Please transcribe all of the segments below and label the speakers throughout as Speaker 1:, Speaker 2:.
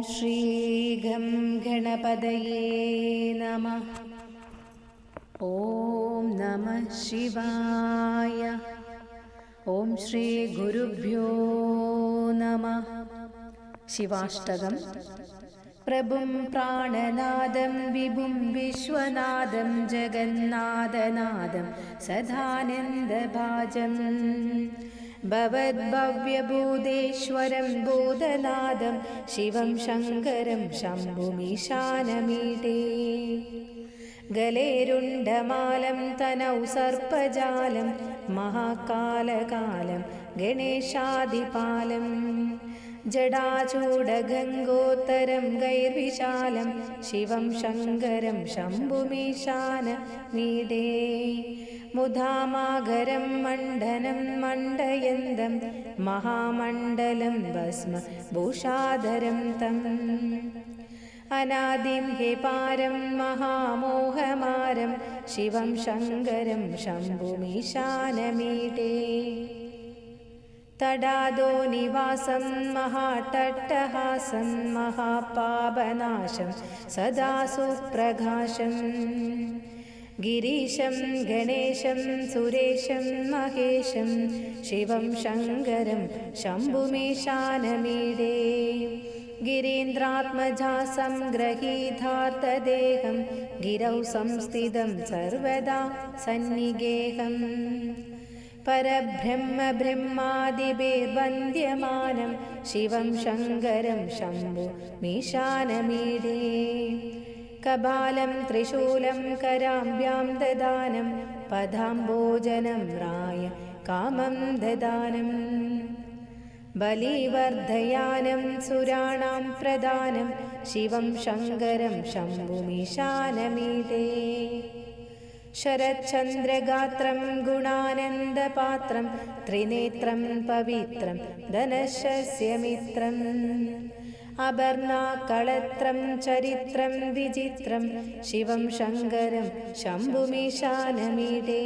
Speaker 1: श्रीघं गणपतये नमः ॐ नमः शिवाय ॐ श्रीगुरुभ्यो नमः शिवाष्टकम् प्रभुं प्राणनादं विभुं विश्वनादं जगन्नादनादं सदानन्दभाजम् ഭവദ്ഭവ്യഭൂതേശ്വരം ഭൂതനാഥം ശിവം ശങ്കരം ശംഭുമീശാനമീടേ ഗലേരുണ്ടമാലം തനൗ സർപ്പജാലം മഹാകാലകാലം ഗണേശാദിപാലം. ജടാചൂടഗംഗോത്തരം ഗൈർവിശാലം ശിവം ശങ്കരം ശംഭുമീശാന നീടേ മുധാമാകരം മണ്ഡനം മണ്ഡയന്തം മഹാമണ്ഡലം ഭസ്മ ഭൂഷാധരം തം. അനാദിം ഹേ പാരം മഹാമോഹമാരം ശിവം ശങ്കരം ശംഭുമീശാനമീടേ तडादो निवासं महाट्टहासं महापापनाशं सदा सुप्रकाशम् गिरीशं गणेशं सुरेशं महेशं शिवं शङ्करं शम्भुमीशानमीडे गिरीन्द्रात्मजा सङ्ग्रहीतार्थदेहं गिरौ संस्थितं सर्वदा सन्निगेहम् പരബ്രഹ്മബ്രഹ്മാതിബിർവന്ദ്യമാനം ശിവം ശങ്കരം ശംഭു മീശാനമീടേ. കപാലം ത്രിശൂലം കരാമ്പ്യാം ദദാനം പദാംബോജനം രായ കാമം ദദാനം. ബലിവർദ്ധയാനം സുരാണാം പ്രധാനം ശിവം ശങ്കരം ശംഭുമീശാനമീതേ ശരചന്ദ്രഗാത്രം ഗുണാനന്ദപാത്രം ത്രിനേത്രം പവിത്രം ധനശസ്യമിത്രം അപർണാകളത്രം ചരിത്രം വിചിത്രം ശിവം ശങ്കരം ശംഭുമീശാനമീടേ.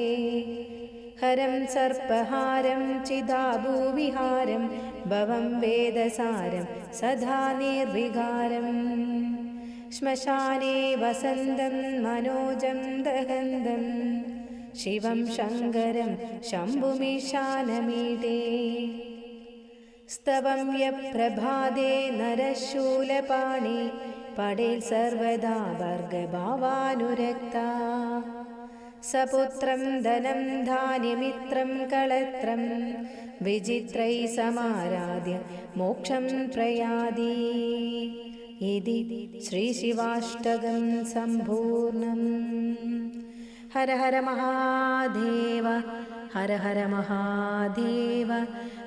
Speaker 1: ഹരം സർപ്പഹാരം ചിതാഭൂവിഹാരം ഭവം വേദസാരം സദാ നിർവികാരം ശ്മശാനേ വസന്തം മനോജം ദഹന്തം. ശിവം ശങ്കരം ശംഭുമീശാനമീടേ. സ്തവം യപ്രഭാതേ നരശൂലപാണി പടേൽ സർവദാ വർഗഭാവാനുരക്ത. സപുത്രം ധനം ധാന്യമിത്രം കളത്രം വിചിത്രൈ സമാരാധ്യ മോക്ഷം പ്രയാദീ इति श्रीशिवाष्टकं सम्पूर्णम् हर हर महादेव हर हर महादेव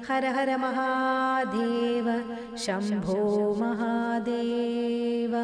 Speaker 1: हर हर महादेव शम्भो महादेव